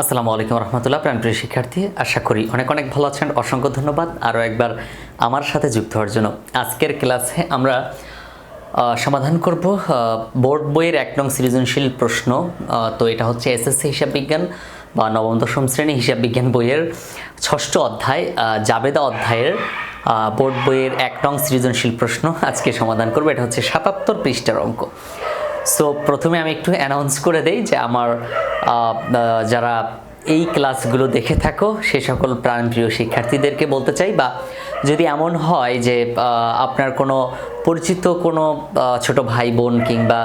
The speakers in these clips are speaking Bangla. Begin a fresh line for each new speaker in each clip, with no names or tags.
আসসালামু আলাইকুম রহমতুল্লাহ প্রাণপ্রিয় শিক্ষার্থী, আশা করি অনেক অনেক ভালো আছেন। অসংখ্য ধন্যবাদ। আরও একবার আমার সাথে যুক্ত হওয়ার জন্য আজকের ক্লাসে আমরা সমাধান করব বোর্ড বইয়ের এক নং সৃজনশীল প্রশ্ন। তো এটা হচ্ছে এসএসসি হিসাব বিজ্ঞান বা নবম দশম শ্রেণি হিসাব বিজ্ঞান বইয়ের ষষ্ঠ অধ্যায় জাবেদা অধ্যায়ের বোর্ড বইয়ের এক নং সৃজনশীল প্রশ্ন। আজকে সমাধান করব, এটা হচ্ছে সাতাত্তর পৃষ্ঠার অঙ্ক। সো প্রথমে আমি একটু অ্যানাউন্স করে দেই যে আমার যারা এই ক্লাসগুলো দেখে থাকো, সে সকল প্রাণপ্রিয় শিক্ষার্থীদেরকে বলতে চাই বা যদি এমন হয় যে আপনার কোনো পরিচিত কোনো ছোট ভাই বোন কিংবা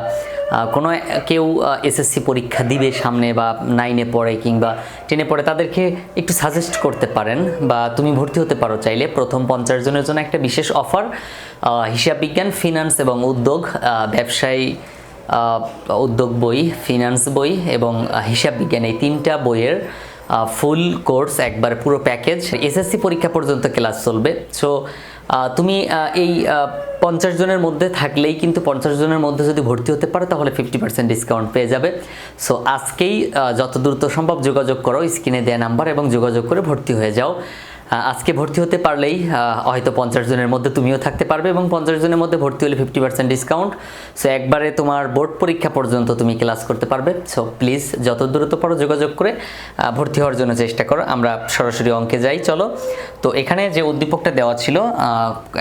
কোনো কেউ এসএসসি পরীক্ষা দিবে সামনে বা নাইনে পড়ে কিংবা টেনে পড়ে, তাদেরকে একটু সাজেস্ট করতে পারেন বা তুমি ভর্তি হতে পারো চাইলে। প্রথম পঞ্চাশ জনের জন্য একটা বিশেষ অফার হিসাব বিজ্ঞান ফিনান্স এবং উদ্যোগ ব্যবসায়ী উদ্যোগ বই ফিনান্স বই এবং হিসাব বিজ্ঞান এই তিনটা বইয়ের ফুল কোর্স একবার পুরো প্যাকেজ এসএসসি পরীক্ষা পর্যন্ত ক্লাস চলবে। সো তুমি এই পঞ্চাশ জনের মধ্যে থাকলেই কিন্তু পঞ্চাশ জনের মধ্যে যদি ভর্তি হতে পারো, তাহলে ফিফটি পার্সেন্ট ডিসকাউন্ট পেয়ে যাবে। সো আজকেই যত দ্রুত সম্ভব যোগাযোগ করো স্ক্রিনে দেয়া নাম্বার এবং যোগাযোগ করে ভর্তি হয়ে যাও। আজকে ভর্তি হতে পারলেই হয়তো পঞ্চাশ জনের মধ্যে তুমিও থাকতে পারবে এবং পঞ্চাশ জনের মধ্যে ভর্তি হলে ফিফটি পার্সেন্ট ডিসকাউন্ট সো একবারে তোমার বোর্ড পরীক্ষা পর্যন্ত তুমি ক্লাস করতে পারবে। সো প্লিজ যত দ্রুত পারো যোগাযোগ করে ভর্তি হওয়ার জন্য চেষ্টা করো। আমরা সরাসরি অঙ্কে যাই, চলো। তো এখানে যে উদ্দীপকটা দেওয়া ছিল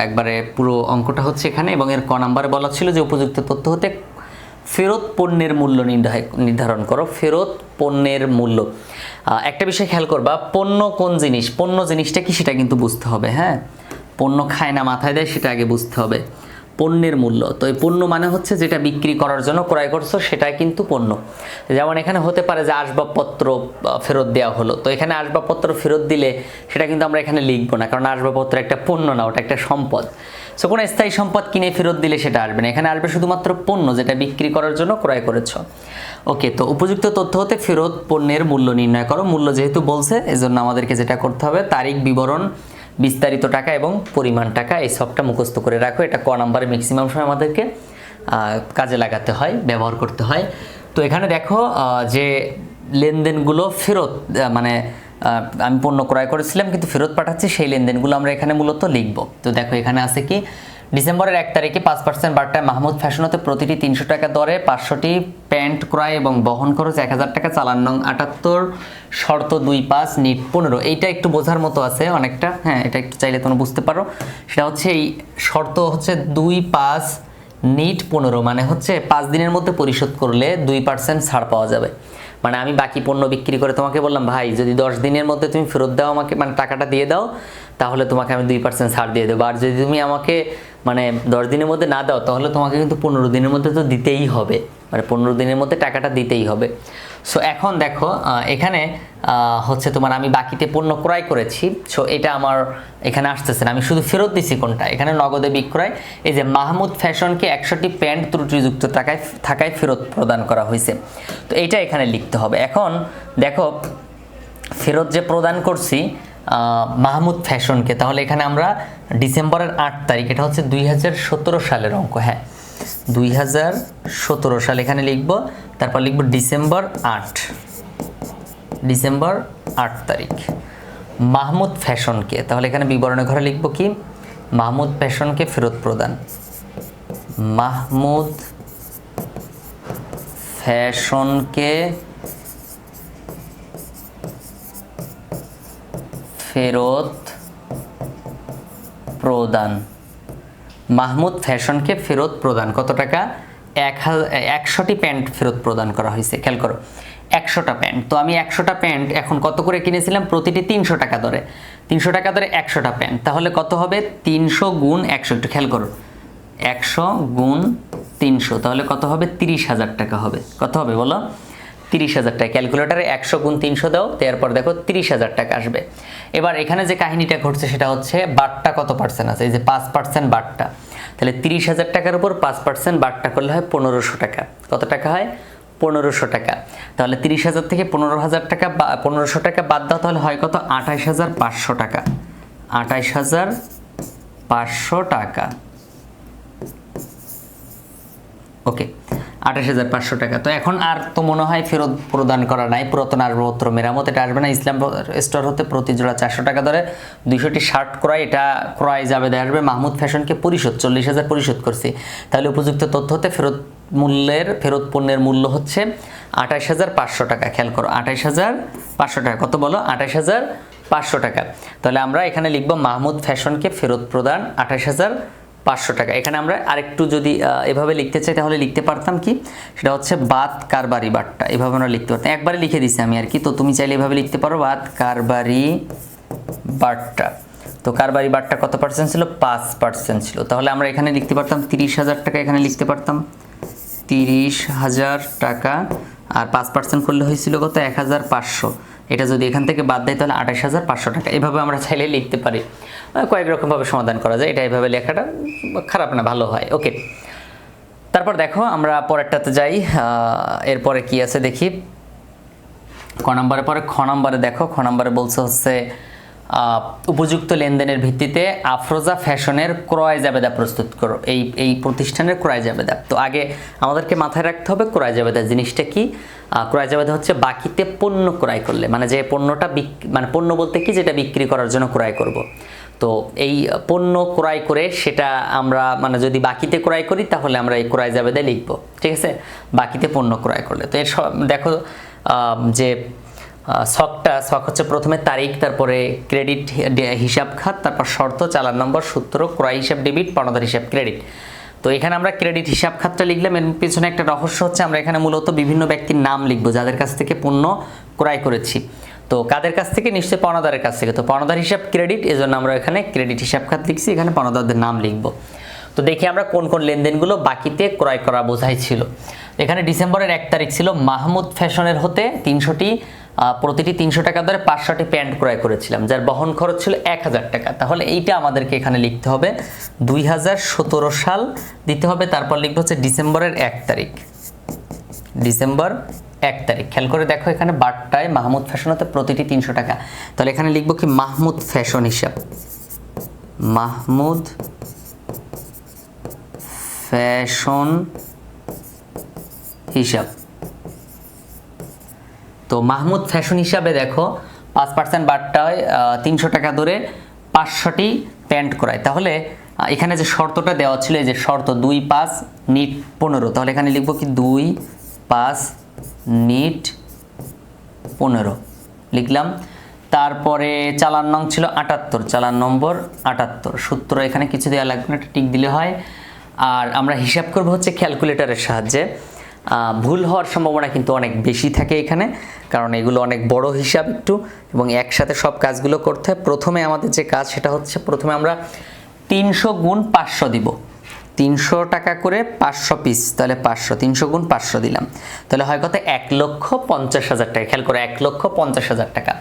একবারে পুরো অঙ্কটা হচ্ছে এখানে এবং এর ক নাম্বারে বলা ছিল যে উপযুক্ত তথ্য হতে ফেরত পণ্যের মূল্য নির্ধারণ করো। ফেরত পণ্যের মূল্য। একটা বিষয় খেয়াল করবা, পণ্য কোন জিনিস, পণ্য জিনিসটা কি সেটা কিন্তু বুঝতে হবে হ্যাঁ? পণ্য খায় না, মাথায় দেয়, সেটা আগে বুঝতে হবে। পণ্যের মূল্য। তো এই পণ্য মানে হচ্ছে যেটা বিক্রি করার জন্য ক্রয় করছ, সেটাই কিন্তু পণ্য। যেমন এখানে হতে পারে যে আসবাবপত্র ফেরত দেওয়া হলো। তো এখানে আসবাবপত্র ফেরত দিলে সেটা কিন্তু আমরা এখানে লিখব না, কারণ আসবাবপত্র একটা পণ্য না, ওটা একটা সম্পদ। সো কোনো স্থায়ী সম্পদ কিনে ফেরত দিলে সেটা আসবে না। এখানে আসবে শুধুমাত্র পণ্য যেটা বিক্রি করার জন্য ক্রয় করেছ। ওকে তো উপযুক্ত তথ্য হতে ফেরত পণ্যের মূল্য নির্ণয় করো। মূল্য যেহেতু বলছে, এজন্য আমাদেরকে যেটা করতে হবে, তারিখ, বিবরণ বিস্তারিত টাকা এবং পরিমাণ টাকা, এই সবটা মুখস্থ করে রাখো। এটা ক নাম্বারে ম্যাক্সিমাম সময় আমাদেরকে কাজে লাগাতে হয়, ব্যবহার করতে হয়। তো এখানে দেখো যে লেনদেনগুলো ফেরত মানে আমি পণ্য ক্রয় করেছিলাম, কিন্তু ফেরত পাঠাচ্ছি, সেই লেনদেনগুলো আমরা এখানে মূলত লিখব। তো দেখো এখানে আছে কি? ডিসেম্বরের এক তারিখে পাঁচ পার্সেন্ট বার্তায় মাহমুদ ফ্যাশনতে প্রতিটি তিনশো টাকা দরে পাঁচশোটি প্যান্ট ক্রয় এবং বহন খরচ এক হাজার টাকা, চালান নং আটাত্তর, শর্ত দুই পাঁচ, নিট পনেরো। এইটা একটু বোঝার মতো আছে অনেকটা। হ্যাঁ এটা একটু চাইলে তোমরা বুঝতে পারো। সেটা হচ্ছে এই শর্ত হচ্ছে দুই পাঁচ, নিট পনেরো। মানে হচ্ছে পাঁচ দিনের মধ্যে পরিশোধ করলে দুই পার্সেন্ট ছাড় পাওয়া যাবে। মানে আমি বাকি পণ্য বিক্রি করে তোমাকে বললাম, ভাই, যদি দশ দিনের মধ্যে তুমি ফেরত দাও আমাকে মানে টাকাটা দিয়ে দাও, তাহলে তোমাকে আমি দুই পার্সেন্ট ছাড় দিয়ে দেবো। আর যদি তুমি আমাকে মানে দশ দিনের মধ্যে না দাও, তাহলে তোমাকে কিন্তু পনেরো দিনের মধ্যে তো দিতেই হবে। মানে পনেরো দিনের মধ্যে টাকাটা দিতেই হবে। সো এখন দেখো এখানে হচ্ছে তোমার আমি বাকিতে পণ্য ক্রয় করেছি। সো এটা আমার এখানে আসতেছে না। আমি শুধু ফেরত দিছি কোনটা? এখানে নগদে বিক্রয়। এই যে মাহমুদ ফ্যাশনকে একশোটি প্যান্ট ত্রুটিযুক্ত টাকায়, থাকায় ফেরত প্রদান করা হয়েছে। তো এইটা এখানে লিখতে হবে। এখন দেখো, ফেরত যে প্রদান করছি মাহমুদ ফ্যাশনকে। তাহলে এখানে আমরা ডিসেম্বরের আট তারিখ, এটা হচ্ছে দুই হাজার সতেরো সালের অঙ্ক হ্যাঁ। দুই হাজার সতেরো সাল এখানে লিখব, তারপর লিখব ডিসেম্বর আট। ডিসেম্বর আট তারিখ। মাহমুদ ফ্যাশনকে, তাহলে এখানে বিবরণে ঘরে লিখব কি? মাহমুদ ফ্যাশনকে ফেরত প্রদান। মাহমুদ ফ্যাশনকে ফেরত প্রদান। মাহমুদ ফ্যাশনকে ফেরত প্রদান। কত টাকা? এক একশোটি প্যান্ট ফেরত প্রদান করা হয়েছে। খেয়াল করো, একশোটা প্যান্ট। তো আমি একশোটা প্যান্ট এখন কত করে কিনেছিলাম? প্রতিটি তিনশো টাকা দরে। তিনশো টাকা দরে একশোটা প্যান্ট। তাহলে কত হবে? তিনশো গুণ একশো। একটু খেয়াল করো, একশো গুণ তিনশো। তাহলে কত হবে? তিরিশ হাজার টাকা হবে। কত হবে বলো? তিরিশ হাজার টাকা। ক্যালকুলেটারে একশো গুণ তিনশো দাও দেওয়ার দেখো তিরিশ হাজার টাকা আসবে। এবার এখানে যে কাহিনীটা ঘটছে সেটা হচ্ছে বাটটা কত পার্সেন্ট আছে? এই যে পাঁচ পার্সেন্ট বাটটা। তাহলে তিরিশ হাজার টাকার উপর পাঁচ পার্সেন্ট বাটটা করলে হয় পনেরোশো টাকা। কত টাকা হয়? পনেরোশো টাকা। তাহলে তিরিশ হাজার থেকে পনেরো হাজার টাকা বা, পনেরোশো টাকা বাদ দাও, তাহলে হয় কত? আঠাশ হাজার পাঁচশো টাকা। আঠাশ হাজার পাঁচশো টাকা। ওকে। আঠাশ হাজার পাঁচশো টাকা। তো এখন আর তো মনে হয় ফেরত প্রদান করা নাই, পুরাতন আসবাবপত্র মেরামত, এটা আসবে না। ইসলাম স্টোর হতে প্রতি জোড়া চারশো টাকা ধরে দুইশোটি শার্ট ক্রয়, এটা ক্রয় যাবে দেখা আসবে মাহমুদ ফ্যাশনকে পরিশোধ, চল্লিশ হাজার পরিশোধ করছি। তাহলে উপযুক্ত তথ্য হতে ফেরত মূল্যের, ফেরত পণ্যের মূল্য হচ্ছে আঠাশ হাজার পাঁচশো টাকা, খেয়াল করো, আঠাশ হাজার পাঁচশো টাকা। কত বলো? আঠাশ হাজার পাঁচশো টাকা। তাহলে আমরা এখানে লিখব মাহমুদ ফ্যাশনকে ফেরত প্রদান আঠাশ হাজার পাঁচশো টাকা। এখানে আমরা আরেকটু যদি এভাবে লিখতে চাই, তাহলে লিখতে পারতাম কি? সেটা হচ্ছে বাদ কারবারি, বাট্টা। এভাবে আমরা লিখতে পারতাম। একবারে লিখে দিছি আমি আর কি। তো তুমি চাইলে এভাবে লিখতে পারো বাদ কারবারি, বাট্টা। তো কারবারি, বাট্টা কত পার্সেন্ট ছিল? পাঁচ পার্সেন্ট ছিল। তাহলে আমরা এখানে লিখতে পারতাম তিরিশ হাজার টাকা, এখানে লিখতে পারতাম। তিরিশ হাজার টাকা। আর পাঁচ পার্সেন্ট করলে হয়েছিল কত? এক হাজার পাঁচশো। এটা যদি এখান থেকে বাদ দেয়, তাহলে আঠাশ হাজার পাঁচশো টাকা। এভাবে আমরা চাইলে লিখতে পারি। কয়েক রকমভাবে সমাধান করা যায়। এটা এইভাবে লেখাটা খারাপ না, ভালো হয়। ওকে তারপর দেখো, আমরা পরেরটাতে যাই। এরপরে কি আছে দেখি। ক নম্বরের পরে খ নম্বরে দেখো। খ নম্বরে বলছে হচ্ছে উপযুক্ত লেনদেনের ভিত্তিতে আফরোজা ফ্যাশনের ক্রয় জাবেদা প্রস্তুত করো। এই এই প্রতিষ্ঠানের ক্রয় জাবেদা। তো আগে আমাদেরকে মাথায় রাখতে হবে ক্রয় জাবেদা জিনিসটা কি। ক্রয় জাবেদা হচ্ছে বাকিতে পণ্য ক্রয় করলে। মানে যে পণ্যটা মানে পণ্য বলতে কি? যেটা বিক্রি করার জন্য ক্রয় করব। তো এই পণ্য ক্রয় করে সেটা আমরা মানে যদি বাকিতে ক্রয় করি তাহলে আমরা এই ক্রয় জাবেদায় লিখব ঠিক আছে? বাকিতে পণ্য ক্রয় করলে। তো এর দেখো যে আহ, শখ হচ্ছে প্রথমে তারিখ তারপরে ক্রেডিট হিসাব খাত তারপর শর্ত চালান নম্বর সূত্র ক্রয় হিসাব ডেবিট পণদার হিসাব ক্রেডিট। তো এখানে আমরা ক্রেডিট হিসাব খাতটা লিখলাম এর পিছনে একটা রহস্য হচ্ছে আমরা এখানে মূলত বিভিন্ন ব্যক্তির নাম লিখব যাদের কাছ থেকে পণ্য ক্রয় করেছি। তো কাদের কাছ থেকে? নিশ্চয়ই পণদারের কাছ থেকে। তো পণদার হিসাব ক্রেডিট এজন্য আমরা এখানে ক্রেডিট হিসাব খাত লিখছি, এখানে পণদারদের নাম লিখব। তো দেখি আমরা কোন কোন লেনদেনগুলো বাকিতে ক্রয় করা বোঝাই ছিল। এখানে ডিসেম্বরের এক তারিখ ছিল, মাহমুদ ফ্যাশনের হতে তিনশোটি প্রতিটি তিনশো টাকা ধরে পাঁচশোটি প্যান্ট ক্রয় করেছিলাম, যার বহন খরচ ছিল এক হাজার টাকা। তাহলে এইটা আমাদেরকে এখানে লিখতে হবে। দুই হাজার সতেরো সাল দিতে হবে, তারপর লিখব হচ্ছে ডিসেম্বরের এক তারিখ। ডিসেম্বর এক তারিখ। খেয়াল করে দেখো এখানে বারটায় মাহমুদ ফ্যাশন হতে প্রতিটি তিনশো টাকা। তাহলে এখানে লিখব কি মাহমুদ ফ্যাশন হিসাব। মাহমুদ ফ্যাশন হিসাব। তো মাহমুদ ফ্যাশন হিসাবে দেখো পাঁচ পার্সেন্ট বারটায় তিনশো টাকা ধরে পাঁচশোটি প্যান্ট করায়। তাহলে এখানে যে শর্তটা দেওয়া ছিল যে শর্ত দুই পাঁচ, নিট পনেরো। তাহলে এখানে লিখব কি দুই পাঁচ নিট পনেরো। লিখলাম। তারপরে চালান নং ছিল আটাত্তর, চালান নম্বর আটাত্তর। সূত্র এখানে কিছু দেওয়া লাগবে না টিক দিলে হয়। আর আমরা হিসাব করব হচ্ছে ক্যালকুলেটরের সাহায্যে। ভুল হওয়ার সম্ভাবনা কিন্তু অনেক বেশি থাকে এখানে, কারণ এগুলো অনেক বড় হিসাব একটু। এবং একসাথে সব কাজগুলো করতে হয়। প্রথমে আমাদের যে কাজ সেটা হচ্ছে প্রথমে আমরা তিনশো গুণ পাঁচশো দিব। তিনশো টাকা করে পাঁচশো পিস তাহলে পাঁচশো, তিনশো গুণ পাঁচশো দিলাম। তাহলে হয় কত? এক লক্ষ পঞ্চাশ হাজার টাকা। খেয়াল করে, এক লক্ষ পঞ্চাশ হাজার টাকা।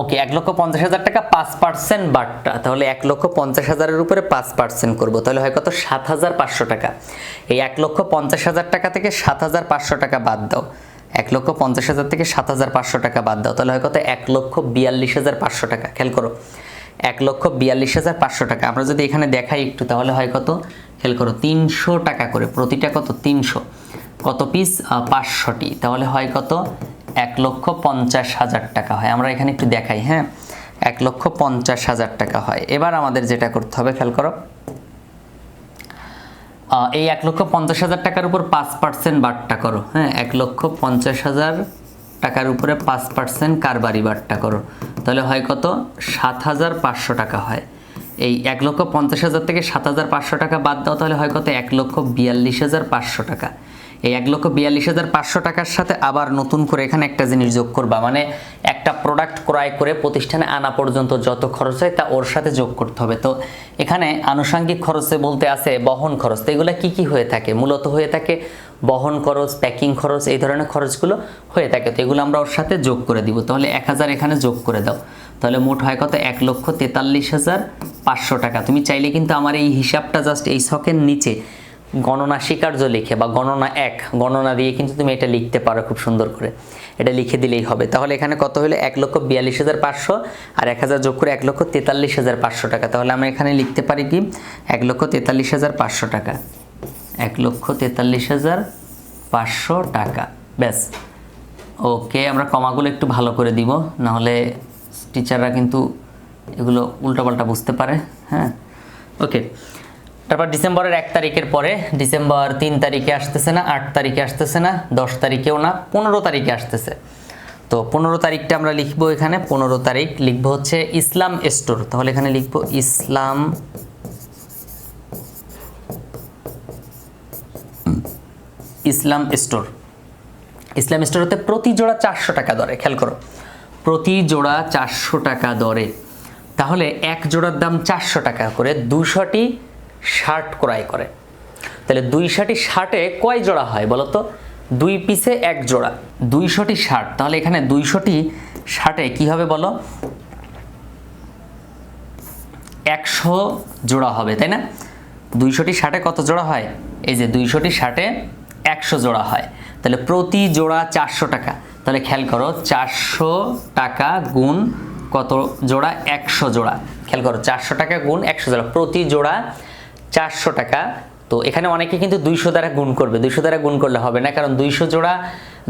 ওকে এক লক্ষ পঞ্চাশ হাজার টাকা পাঁচ পার্সেন্ট বাট্টা তাহলে এক লক্ষ পঞ্চাশ হাজারের উপরে পাঁচ পার্সেন্ট করব। তাহলে হয় কত? সাত হাজার পাঁচশো টাকা। এই এক লক্ষ পঞ্চাশ হাজার টাকা থেকে সাত হাজার পাঁচশো টাকা বাদ দাও। এক লক্ষ পঞ্চাশ হাজার থেকে সাত হাজার পাঁচশো টাকা বাদ দাও। তাহলে হয় কত? এক লক্ষ বিয়াল্লিশ হাজার পাঁচশো টাকা। খেয়াল করো, এক লক্ষ বিয়াল্লিশ হাজার পাঁচশো টাকা। আমরা যদি এখানে দেখাই একটু, তাহলে হয় কত? খেয়াল করো তিনশো টাকা করে। প্রতিটা কত? তিনশো। কত পিস পাঁচশোটি। তাহলে হয় কত? এক লক্ষ পঞ্চাশ হাজার টাকা হয়। আমরা এখানে একটু দেখাই হ্যাঁ? এক লক্ষ পঞ্চাশ হাজার টাকা হয়। এবার আমাদের যেটা করতে হবে, খেয়াল করো। এই এক লক্ষ পঞ্চাশ হাজার টাকার উপর পাঁচ পার্সেন্ট বাট্টা করো হ্যাঁ? এক লক্ষ পঞ্চাশ হাজার টাকার উপরে পাঁচ পার্সেন্ট কারবারি বাট্টা করো। তাহলে হয় কত? সাত হাজার পাঁচশো টাকা হয়। এই এক লক্ষ পঞ্চাশ হাজার থেকে সাত হাজার পাঁচশো টাকা বাদ দাও, তাহলে হয় কত? এক লক্ষ বিয়াল্লিশ হাজার পাঁচশো টাকা। এই এক লক্ষ বিয়াল্লিশ হাজার পাঁচশো টাকার সাথে আবার নতুন করে এখানে একটা জিনিস যোগ করবা। মানে একটা প্রোডাক্ট ক্রয় করে প্রতিষ্ঠানে আনা পর্যন্ত যত খরচ হয় তা ওর সাথে যোগ করতে হবে। তো এখানে আনুষঙ্গিক খরচে বলতে আছে বহন খরচ। তো এগুলো কী কী হয়ে থাকে? মূলত হয়ে থাকে বহন খরচ প্যাকিং খরচ, এই ধরনের খরচগুলো হয়ে থাকে। তো এগুলো আমরা ওর সাথে যোগ করে দিব। তাহলে এক হাজার এখানে যোগ করে দাও। তাহলে মোট হয় কত? এক লক্ষ তেতাল্লিশ হাজার পাঁচশো টাকা। তুমি চাইলে কিন্তু আমার এই হিসাবটা জাস্ট এই শখের নিচে গণনা স্বীকার্য লিখে বা গণনা এক, গণনা দিয়ে কিন্তু তুমি এটা লিখতে পারো খুব সুন্দর করে। এটা লিখে দিলেই হবে। তাহলে এখানে কত হলো এক লক্ষ বিয়াল্লিশ হাজার পাঁচশো আর এক হাজার যোগ করে এক লক্ষ তেতাল্লিশ হাজার পাঁচশো টাকা। তাহলে আমরা এখানে লিখতে পারি কি? এক লক্ষ তেতাল্লিশ হাজার পাঁচশো টাকা। এক লক্ষ তেতাল্লিশ হাজার পাঁচশো টাকা। ব্যাস। ওকে, আমরা কমাগুলো একটু ভালো করে দিব, নাহলে টিচাররা কিন্তু এগুলো উল্টোপাল্টা বুঝতে পারে হ্যাঁ? ওকে, তারপর ডিসেম্বরের এক তারিখের পরে, ডিসেম্বর তিন তারিখে আসতেছে না, আট তারিখে আসতেছে না, দশ তারিখেও না, পনেরো তারিখে আসতেছে। তো পনেরো তারিখটা আমরা লিখব এখানে, পনেরো তারিখ লিখব হচ্ছে ইসলাম স্টোর, তাহলে এখানে লিখব ইসলাম ইসলাম স্টোর। ইসলাম স্টোর হতে প্রতি জোড়া চারশো টাকা দরে, খেয়াল করো। প্রতি জোড়া চারশো টাকা দরে। তাহলে এক জোড়ার দাম চারশো টাকা করে, দুশোটি শার্ট ক্রয় করে। তাহলে দুইশোটি শার্টে কয় জোড়া হয় বলো তো? দুই পিসে এক জোড়া। দুইশোটি শার্ট, তাহলে এখানে দুইশোটি শার্টে কী হবে বলো? একশো জোড়া হবে, তাই না? দুইশোটি শার্টে কত জোড়া হয়? এই যে দুইশোটি শার্টে একশো জোড়া হয়। তাহলে প্রতি জোড়া চারশো টাকা। তাহলে খেয়াল করো, চারশো টাকা গুণ কত জোড়া? একশো জোড়া। খেয়াল করো, চারশো টাকা গুণ একশো জোড়া। প্রতি জোড়া চারশো টাকা। তো এখানে অনেকে কিন্তু দুইশো দ্বারা গুণ করবে। দুইশো দ্বারা গুণ করলে হবে না, কারণ দুইশো জোড়া,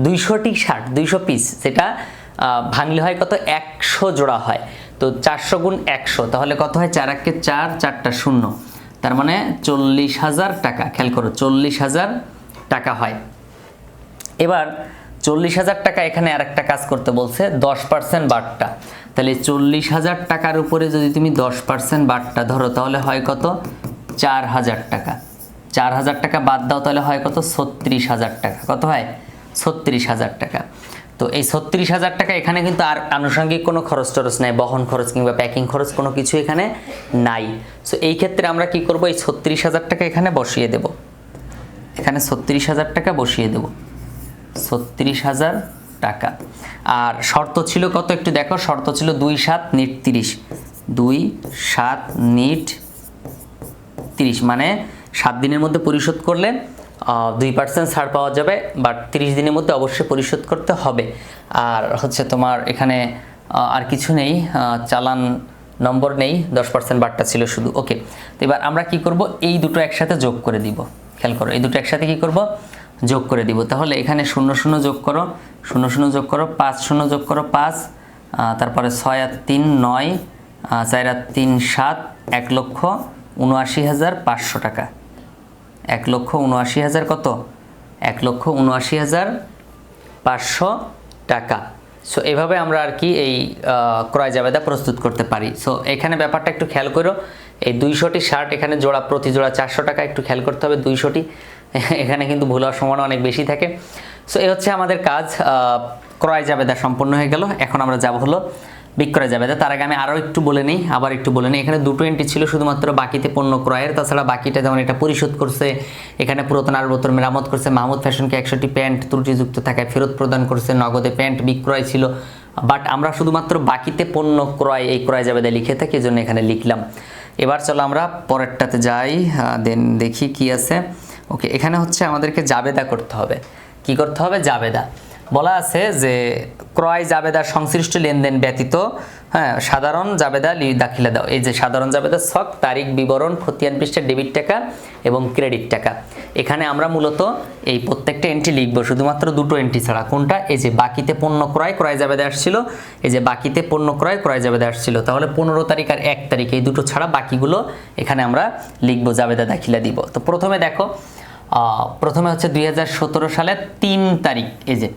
দুইশোটি শার্ট, দুইশো পিস সেটা ভাঙলে হয় কত? একশো জোড়া হয়। তো চারশো গুণ একশো, তাহলে কত হয়? চার একে চার, চারটা শূন্য। তার মানে চল্লিশ হাজার টাকা। খেয়াল করো, চল্লিশ হাজার টাকা হয়। এবার চল্লিশ হাজার টাকা এখানে আরেকটা কাজ করতে বলছে, দশ পার্সেন্ট বাটটা তাহলে চল্লিশ হাজার টাকার উপরে যদি তুমি দশ পার্সেন্ট বাটটা ধরো, তাহলে হয় কত? চার হাজার টাকা। চার হাজার টাকা বাদ দাও, তাহলে হয় কত? ছত্রিশ হাজার টাকা। কত হয়? ছত্রিশ হাজার টাকা। তো এই ছত্রিশ হাজার টাকা এখানে কিন্তু আর আনুষঙ্গিক কোনো খরচ টরচ নাই, বহন খরচ কিংবা প্যাকিং খরচ কোনো কিছু এখানে নাই। সো এই ক্ষেত্রে আমরা কি করব? এই ছত্রিশ হাজার টাকা এখানে বসিয়ে দেব। এখানে ছত্রিশ হাজার টাকা বসিয়ে দেবো। ছত্রিশ হাজার টাকা। আর শর্ত ছিল কত একটু দেখো, শর্ত ছিল দুই সাত নিট তিরিশ। দুই সাত নিট তিরিশ। মানে সাত দিনের মধ্যে পরিশোধ করলে দুই পার্সেন্ট ছাড় পাওয়া যাবে বাট তিরিশ দিনের মধ্যে অবশ্যই পরিশোধ করতে হবে। আর হচ্ছে তোমার এখানে আর কিছু নেই চালান নম্বর নেই, দশ পার্সেন্ট বারটা ছিল শুধু। ওকে তো এবার আমরা কি করব? এই দুটো একসাথে যোগ করে দিব। খেয়াল করো, এই দুটো একসাথে কি করব? যোগ করে দিব। তাহলে এখানে শূন্য শূন্য যোগ করো, শূন্য শূন্য যোগ করো, পাঁচ শূন্য যোগ করো, পাঁচ তারপরে ছয় আর তিন নয় চার আর তিন সাত, এক লক্ষ উনআশি হাজার পাঁচশো টাকা। এক লক্ষ উনআশি হাজার কত? এক লক্ষ উনআশি হাজার পাঁচশো টাকা। সো এভাবে আমরা আর কি এই ক্রয় জাবেদা প্রস্তুত করতে পারি। সো এখানে ব্যাপারটা একটু খেয়াল করো। এই দুইশোটি শার্ট এখানে জোড়া, প্রতি জোড়া চারশো টাকা, একটু খেয়াল করতে হবে দুইশোটি। এখানে কিন্তু ভুল হওয়ার সম্ভাবনা অনেক বেশি থাকে। সো এই হচ্ছে আমাদের কাজ ক্রয় জাবেদা সম্পূর্ণ হয়ে গেল। এখন আমরা যাব হলো বিক্রয় যাবে তার আগে আমি আরও একটু বলে নিই, আবার একটু বলে নিই। এখানে দুটো এন্ট্রি ছিল, শুধুমাত্র বাকিতে পণ্য ক্রয়ের। তাছাড়া বাকিটা যেমন এটা পরিশোধ করছে, এখানে পুরাতন বোতল মেরামত করছে। মাহমুদ ফ্যাশনকে একশোটি প্যান্ট ত্রুটিযুক্ত থাকায় ফেরত প্রদান করছে। নগদে প্যান্ট বিক্রয় ছিল। বাট আমরা শুধুমাত্র বাকিতে পণ্য ক্রয়, এই ক্রয় যাবে লিখে থাকি এই জন্য এখানে লিখলাম। এবার চলো আমরা পরেরটাতে যাই দেন দেখি কি আছে। ওকে এখানে হচ্ছে আমাদেরকে জাবেদা করতে হবে। কি করতে হবে? জাবেদা। বলা আছে যে ক্রয় জাবেদার সংশ্লিষ্ট লেনদেন ব্যতীত হ্যাঁ সাধারণ জাবেদা লি দাখিলে দাও। এই যে সাধারণ জাবেদা ছক, তারিখ, বিবরণ, খতিয়ান পৃষ্ঠের ডেবিট টাকা এবং ক্রেডিট টাকা। এখানে আমরা মূলত এই প্রত্যেকটা এন্ট্রি লিখব, শুধুমাত্র দুটো এন্ট্রি ছাড়া। কোনটা? এই যে বাকিতে পণ্য ক্রয় ক্রয় জাবেদা আসছিল। এই যে বাকিতে পণ্য ক্রয় ক্রয় জাবেদা আসছিল। তাহলে পনেরো তারিখ আর এক তারিখ, এই দুটো ছাড়া বাকিগুলো এখানে আমরা লিখব, জাবেদা দাখিলা দিব। তো প্রথমে দেখো প্রথমে হচ্ছে দুই সালের তিন তারিখ, এই যে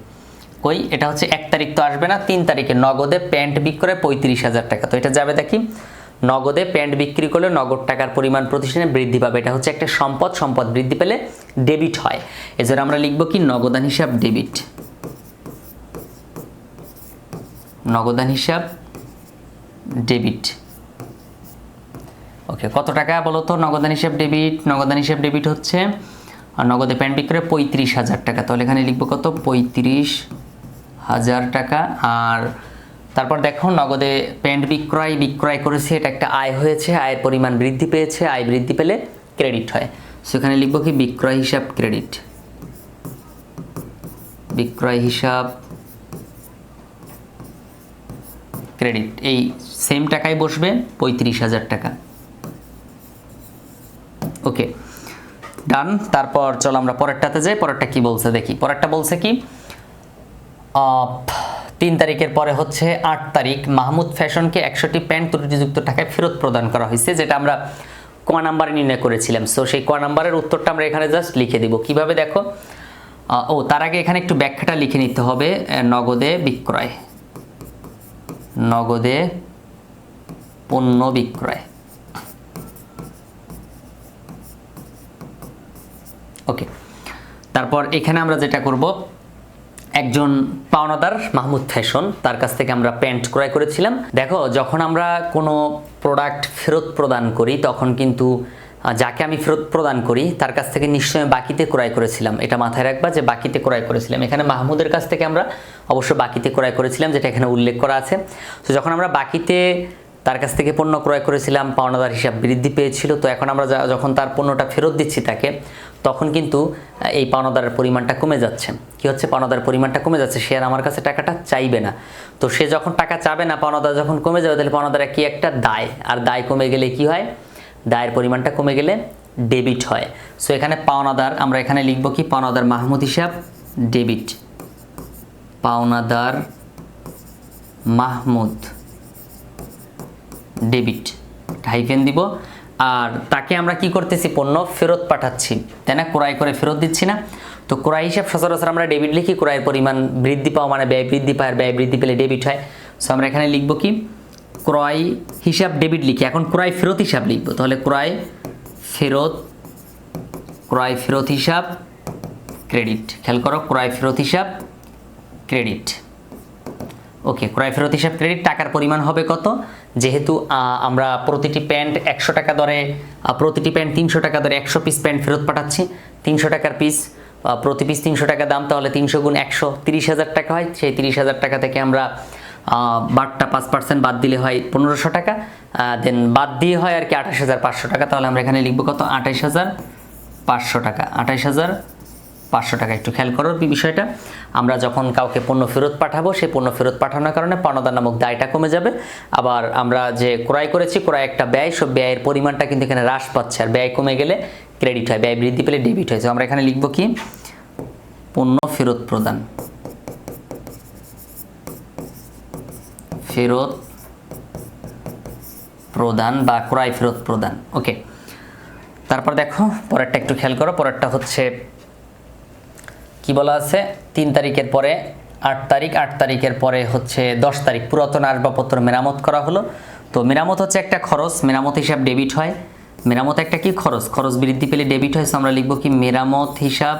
কই? এটা হচ্ছে এক তারিখ তো আসবে না, তিন তারিখে। নগদে প্যান্ট বিক্রয় পঁয়ত্রিশ হাজার টাকা। তো এটা যাবে দেখি। নগদে প্যান্ট বিক্রি করলে নগদ টাকার পরিমাণ প্রতিষ্ঠানে বৃদ্ধি পাবে। এটা হচ্ছে একটা সম্পদ সম্পদ বৃদ্ধি পেলে ডেবিট হয়। এজন্য আমরা লিখব কি? নগদান হিসাব ডেবিট। নগদান হিসাব ডেবিট। ওকে, কত টাকা বলো তো? নগদান হিসাব ডেবিট, নগদান হিসাব ডেবিট হচ্ছে, আর নগদে প্যান্ট বিক্রয় পঁয়ত্রিশ হাজার টাকা। তাহলে এখানে লিখব কত? পঁয়ত্রিশ হাজার টাকা। আর তারপর দেখো, নগদে প্যান্ট বিক্রয় বিক্রয় করেছে, এটা একটা আয় হয়েছে, আয়ের পরিমাণ বৃদ্ধি পেয়েছে, আয় বৃদ্ধি পেলে ক্রেডিট হয়। সেখানে লিখব কি? বিক্রয় হিসাব ক্রেডিট বিক্রয় হিসাব ক্রেডিট এই সেম টাকায় বসবে পঁয়ত্রিশ হাজার টাকা। ওকে ডান তারপর চলো আমরা পরেরটাতে যাই। পরেরটা কি বলছে? দেখি। পরেরটা বলছে কি? তিন তারিখের পরে হচ্ছে আট তারিখ, মাহমুদ ফ্যাশনকে একশোটি প্যান্ট ত্রুটিযুক্ত টাকায় ফেরত প্রদান করা হয়েছে, যেটা আমরা ক নাম্বারে নির্ণয় করেছিলাম। সো সেই ক নাম্বারের উত্তরটা আমরা এখানে জাস্ট লিখে দিব। কীভাবে দেখো? ও, তার আগে এখানে একটু ব্যাখ্যাটা লিখে নিতে হবে নগদে বিক্রয়। নগদে পণ্য বিক্রয়। ওকে তারপর এখানে আমরা যেটা করব একজন পাওনাদার মাহমুদ ফ্যাশন, তার কাছ থেকে আমরা প্যান্ট ক্রয় করেছিলাম। দেখো, যখন আমরা কোনো প্রোডাক্ট ফেরত প্রদান করি, তখন কিন্তু যাকে আমি ফেরত প্রদান করি, তার কাছ থেকে নিশ্চয়ই বাকিতে ক্রয় করেছিলাম। এটা মাথায় রাখবা যে বাকিতে ক্রয় করেছিলাম। এখানে মাহমুদের কাছ থেকে আমরা অবশ্য বাকিতে ক্রয় করেছিলাম, যেটা এখানে উল্লেখ করা আছে। তো যখন আমরা বাকিতে তার কাছ থেকে পণ্য ক্রয় করেছিলাম, পাওনাদার হিসাব বৃদ্ধি পেয়েছিল। তো এখন আমরা যখন তার পণ্যটা ফেরত দিচ্ছি তাকে, তখন কিন্তু এই পাওনাদারের পরিমাণটা কমে যাচ্ছে। কি হচ্ছে? পাওনাদার পরিমাণটা কমে যাচ্ছে। সে আর আমার কাছে টাকাটা চাইবে না। তো সে যখন টাকা চাবে না, পাওনাদার যখন কমে যাবে, তাহলে পাওনাদার কি একটা দায়? আর দায় কমে গেলে কি হয়? দায়ের পরিমাণটা কমে গেলে ডেবিট হয়। সো এখানে পাওনাদার, আমরা এখানে লিখব কি? পাওনাদার মাহমুদ হিসাব, ডেবিট। পাওনাদার মাহমুদ। ডেবিট হাইফেন দিব। আর তাকে আমরা কি করতেছি? পণ্য ফেরত পাঠাচ্ছি। তাই না? ক্রয় করে ফেরত দিচ্ছি না। তো ক্রয় হিসাব সচরাচর আমরা ডেবিট লিখি, ক্রয়ের পরিমাণ বৃদ্ধি পাওয়া মানে ব্যয় বৃদ্ধি পায় ব্যয় বৃদ্ধি পেলে ডেবিট হয়। সো আমরা এখানে লিখব কি? ক্রয় হিসাব ডেবিট লিখি। এখন ক্রয় ফেরত হিসাব লিখব। তাহলে ক্রয় ফেরত ক্রয় ফেরত হিসাব ক্রেডিট খেয়াল করো, ক্রয় ফেরত হিসাব ক্রেডিট ওকে ক্রয় ফেরত হিসাব ক্রেডিট টাকার পরিমাণ হবে কত? যেহেতু আমরা প্রতিটি প্যান্ট একশো টাকা দরে প্রতিটি প্যান্ট তিনশো টাকা দরে একশো পিস প্যান্ট ফেরত পাঠাচ্ছি। তিনশো টাকার পিস প্রতি পিস তিনশো টাকা দাম, তাহলে তিনশো গুণ একশো তিরিশ হাজার টাকা হয়। সেই তিরিশ হাজার টাকা থেকে আমরা বাটটা পাঁচ পার্সেন্ট বাদ দিলে হয় পনেরোশো টাকা। দেন বাদ দিয়ে হয় আর কি আঠাশ হাজার পাঁচশো টাকা। তাহলে আমরা এখানে লিখব কত? আঠাশ হাজার পাঁচশো টাকা। আঠাশ হাজার পাঁচশো টাকা। একটু খেয়াল করো বিষয়টা। আমরা যখন কাউকে পণ্য ফেরত পাঠাবো, সেই পণ্য ফেরত পাঠানোর কারণে পাওনাদার নামক দায়টা কমে যাবে। আবার আমরা যে ক্রয় করেছি, ক্রয় একটা ব্যয় সব ব্যয়ের পরিমাণটা কিন্তু এখানে হ্রাস পাচ্ছে। আর ব্যয় কমে গেলে ক্রেডিট হয়, ব্যয় বৃদ্ধি পেলে ডেবিট হয়। তো আমরা এখানে লিখব কি? পণ্য ফেরত প্রদান। ফেরত প্রদান বা ক্রয় ফেরত প্রদান। ওকে। তারপর দেখো, পরেরটা একটু খেয়াল করো। পরেরটা হচ্ছে কি বলা আছে? তিন তারিখের পরে, আট তারিখ, আট তারিখের পরে হচ্ছে দশ তারিখ। পুরাতন আসবাবপত্র মেরামত করা হলো। তো মেরামত হচ্ছে একটা খরচ, মেরামত হিসাব ডেবিট হয়। মেরামত একটা কি খরচ? খরচ বৃদ্ধি পেলে ডেবিট হয় আমরা লিখব কি মেরামত হিসাব।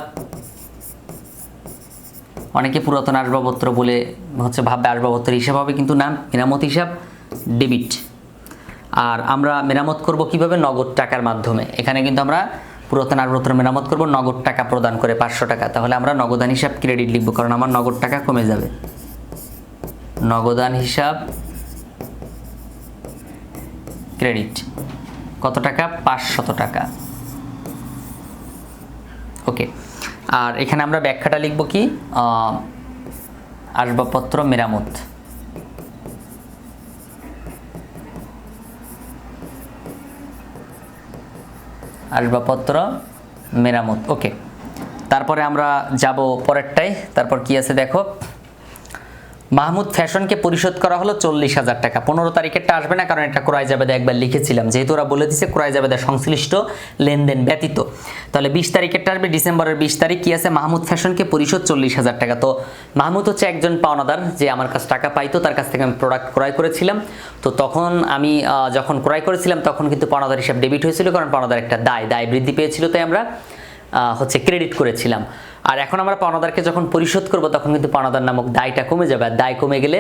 অনেকে পুরাতন আসবাবপত্র বলে হচ্ছে ভাববে আসবাবপত্র হিসাব হবে, কিন্তু না, মেরামত হিসাব, ডেবিট। আর আমরা মেরামত করব কীভাবে? নগদ টাকার মাধ্যমে। এখানে কিন্তু আমরা পুরাতন আসবাবপত্র মেরামত করব, নগদ টাকা প্রদান করে পাঁচশো টাকা। তাহলে আমরা নগদান হিসাব ক্রেডিট লিখব, কারণ আমার নগদ টাকা কমে যাবে। নগদান হিসাব ক্রেডিট কত টাকা? পাঁচশত টাকা। ওকে আর এখানে আমরা ব্যাখ্যাটা লিখব কি? আসবাবপত্র মেরামত। আসবাবপত্র মেরামত। ওকে তারপরে আমরা যাব পরেরটাই তারপর কি আছে দেখো? মাহমুদ ফ্যাশনকে পরিশোধ করা হলো চল্লিশ হাজার টাকা। পনেরো তারিখেরটা আসবে না, কারণ এটা ক্রয় জাবেদা একবার লিখেছিলাম। যেহেতু ওরা বলে দিছে ক্রয় জাবেদা সংশ্লিষ্ট লেনদেন ব্যতীত। তাহলে বিশ তারিখেরটা আসবে, ডিসেম্বরের বিশ তারিখ কি আছে? মাহমুদ ফ্যাশনকে পরিশোধ চল্লিশ হাজার টাকা। তো মাহমুদ হচ্ছে একজন পাওনাদার, যে আমার কাছে টাকা পাইতো, তার কাছ থেকে আমি প্রোডাক্ট ক্রয় করেছিলাম। তো তখন আমি যখন ক্রয় করেছিলাম, তখন কিন্তু পাওনাদার হিসাব ডেবিট হয়েছিল, কারণ পাওনাদার একটা দায় দায় বৃদ্ধি পেয়েছিল, তাই আমরা হচ্ছে ক্রেডিট করেছিলাম। আর এখন আমরা পাওনাদারকে যখন পরিশোধ করব, তখন কিন্তু পাওনাদার নামক দায়টা কমে যাবে, আর দায় কমে গেলে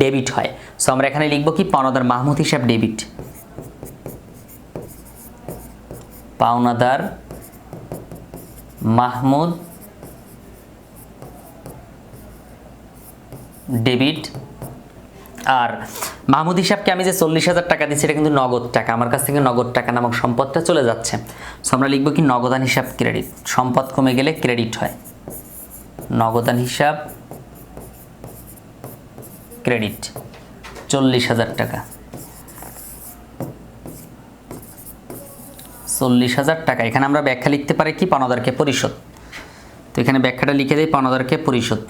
ডেবিট হয়। সো আমরা এখানে লিখব কি, পাওনাদার মাহমুদ হিসাব ডেবিট। পাওনাদার মাহমুদ ডেবিট আর মাহমুদ হিসাবকে আমি যে চল্লিশ হাজার টাকা দিচ্ছি, এটা কিন্তু নগদ টাকা। আমার কাছ থেকে নগদ টাকা নামক সম্পদটা চলে যাচ্ছে। সো আমরা লিখব কি নগদান হিসাব ক্রেডিট সম্পদ কমে গেলে ক্রেডিট হয়। নগদান হিসাব ক্রেডিট চল্লিশ হাজার টাকা। চল্লিশ হাজার টাকা। এখানে আমরা ব্যাখ্যা লিখতে পারি কি? পাওনাদারকে পরিশোধ। তো এখানে ব্যাখ্যাটা লিখে দিই পাওনাদারকে পরিশোধ।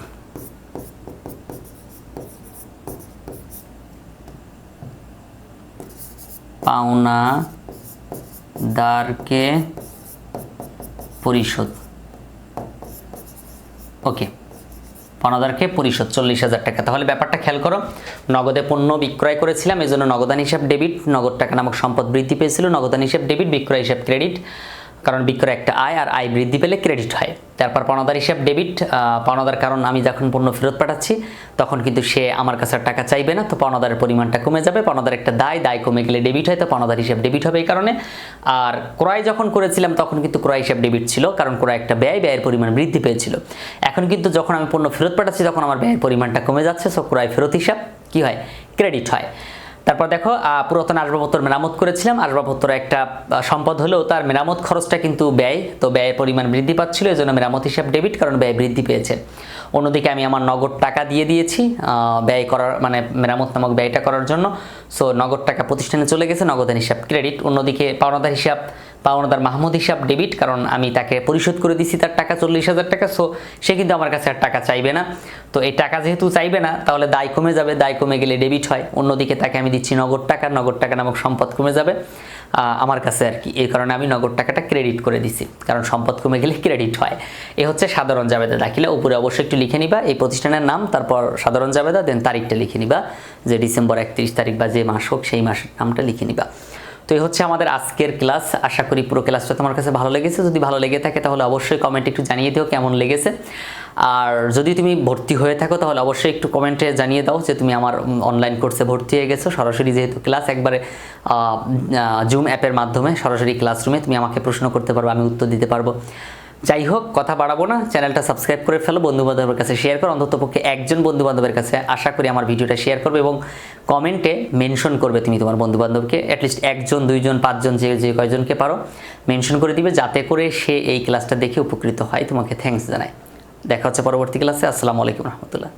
পাওনাদারকে পরিশোধ। ওকে পাওনাদারকে পরিশোধ, চল্লিশ হাজার টাকা। তাহলে ব্যাপারটা খেয়াল করো, নগদে পণ্য বিক্রয় করেছিলাম এই জন্য নগদান হিসাব ডেবিট, নগদ টাকা নামক সম্পদ বৃদ্ধি পেয়েছিল, নগদান হিসাব ডেবিট, বিক্রয় হিসাব ক্রেডিট। কারণ বিক্রয় একটা আয় আর আয় বৃদ্ধি পেলে ক্রেডিট হয়। তারপর পাওনাদার হিসাব ডেবিট পাওনাদার কারণ আমি যখন পণ্য ফেরত পাঠাচ্ছি, তখন কিন্তু সে আমার কাছে টাকা চাইবে না, তো পাওনাদারের পরিমাণটা কমে যাবে, পাওনাদার একটা দায় দায় কমে গেলে ডেবিট হয়, তো পাওনাদার হিসাব ডেবিট হবে এই কারণে। আর ক্রয় যখন করেছিলাম, তখন কিন্তু ক্রয় হিসাব ডেবিট ছিল, কারণ ক্রয় একটা ব্যয়, ব্যয়ের পরিমাণ বৃদ্ধি পেয়েছিল। এখন কিন্তু যখন আমি পণ্য ফেরত পাঠাচ্ছি, তখন আমার ব্যয়ের পরিমাণটা কমে যাচ্ছে সো ক্রয় ফেরত হিসাব কি হয়? ক্রেডিট হয়। তারপর দেখো পুরাতন আসবাবপত্র মেরামত করেছিলাম। আসবাবপত্র একটা সম্পদ হলেও তার মেরামত খরচটা কিন্তু ব্যয়। তো ব্যয়ের পরিমাণ বৃদ্ধি পাচ্ছিল, এই জন্য মেরামত হিসাব ডেবিট কারণ ব্যয় বৃদ্ধি পেয়েছে। অন্যদিকে আমি আমার নগদ টাকা দিয়ে দিয়েছি ব্যয় করার মানে মেরামত নামক ব্যয়টা করার জন্য। সো নগদ টাকা প্রতিষ্ঠানে চলে গেছে, নগদের হিসাব ক্রেডিট অন্যদিকে পাওনাদার হিসাব পাওনাদার মাহমুদ হিসাব ডেবিট কারণ আমি তাকে পরিশোধ করে দিছি তার টাকা চল্লিশ হাজার টাকা সো সে কিন্তু আমার কাছে আর টাকা চাইবে না। তো এই টাকা যেহেতু চাইবে না, তাহলে দায় কমে যাবে, দায় কমে গেলে ডেবিট হয়। অন্যদিকে তাকে আমি দিচ্ছি নগদ টাকা নগদ টাকা নামক সম্পদ কমে যাবে। আমার কাছে আর কি, এই কারণে আমি নগদ টাকাটা ক্রেডিট করে দিছি, কারণ সম্পদ কমে গেলে ক্রেডিট হয়। এ হচ্ছে সাধারণ জাবেদা দাখিলা, উপরে অবশ্যই একটু লিখে নিবা, এই প্রতিষ্ঠানের নাম, তারপর সাধারণ জাবেদা দেন তারিখটা লিখে নিবা, যে ডিসেম্বর একত্রিশ তারিখ বা যে মাস হোক, সেই মাসের নামটা লিখে নিবা। তো এই হচ্ছে আমাদের আজকের ক্লাস। আশা করি পুরো ক্লাসটা তোমার কাছে ভালো লেগেছে। যদি ভালো লেগে থাকে তাহলে অবশ্যই কমেন্ট একটু জানিয়ে দিও কেমন লেগেছে। আর যদি তুমি ভর্তি হয়ে থাকো তাহলে অবশ্যই একটু কমেন্টে জানিয়ে দাও যে তুমি আমার অনলাইন কোর্সে ভর্তি হয়ে গেছো। সরাসরি যেহেতু ক্লাস একবারে জুম অ্যাপের মাধ্যমে সরাসরি ক্লাসরুমে তুমি আমাকে প্রশ্ন করতে পারবে, আমি উত্তর দিতে পারব। যাই হোক কথা বাড়াবো না। চ্যানেলটা সাবস্ক্রাইব করে ফেলো বন্ধু বান্ধবের কাছে শেয়ার করো। অন্তত পক্ষে একজন বন্ধু বান্ধবের কাছে আশা করি আমার ভিডিওটা শেয়ার করবে এবং কমেন্টে মেনশন করবে তুমি তোমার বন্ধু বান্ধবকে অ্যাটলিস্ট একজন, দুইজন, পাঁচজন, যে যে কয়জনকে পারো মেনশন করে দিবে যাতে করে সে এই ক্লাসটা দেখে উপকৃত হয়। তোমাকে থ্যাংকস জানায়। দেখা হচ্ছে পরবর্তী ক্লাসে আসসালামু আলাইকুম রহমতুল্লাহ।